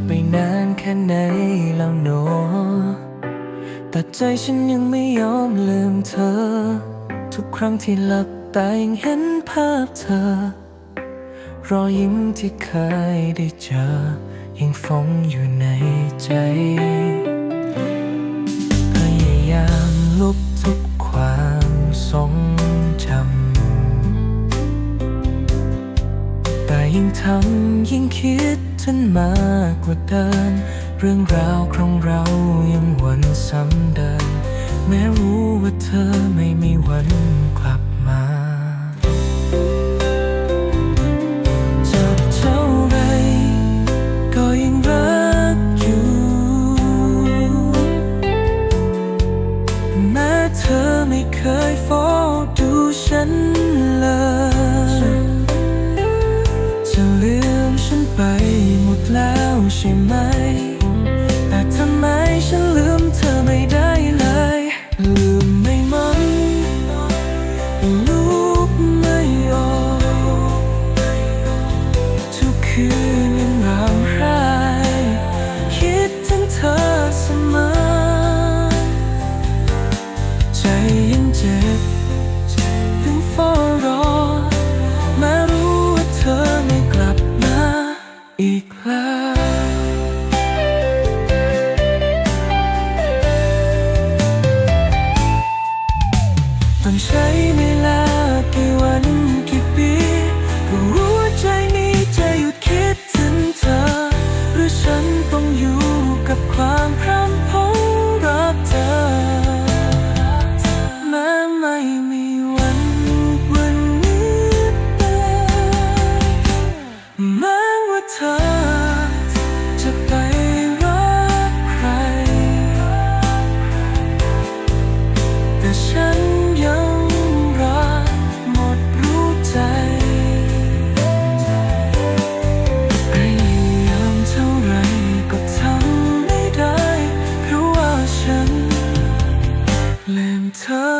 ากไปนานแค่ไหนแล้วโนแต่ใจฉันยังไม่ยอมลืมเธอ ทุกครั้งที่หลับตายังเห็นภาพเธอ รอยยิ้มที่เคยได้เจอ ยังฝังอยู่ในใจ พยายามลบทุกความทรงจำแต่ยิ่งทำยิ่งคิดถึงมากกว่าเดิมเรื่องราวของเรายังวนซ้ำเดิมแม้รู้ว่าเธอไม่มีวันกลับมาจะเท่าไรก็ยังรักอยู่แม้เธอไม่เคยเฝ้าดูฉัน อีกแล้วต้องใช้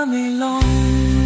ไม่ลง